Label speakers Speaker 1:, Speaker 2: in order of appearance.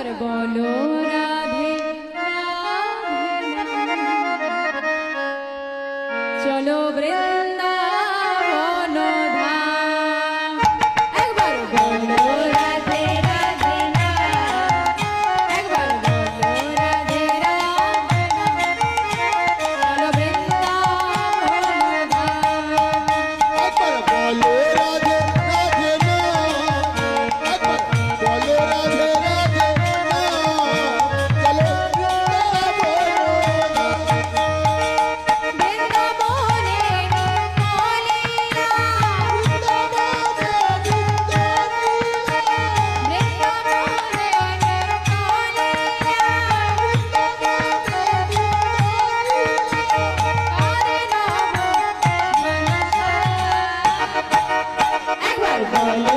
Speaker 1: একবার বলো রাধে চলো বৃন্দাবন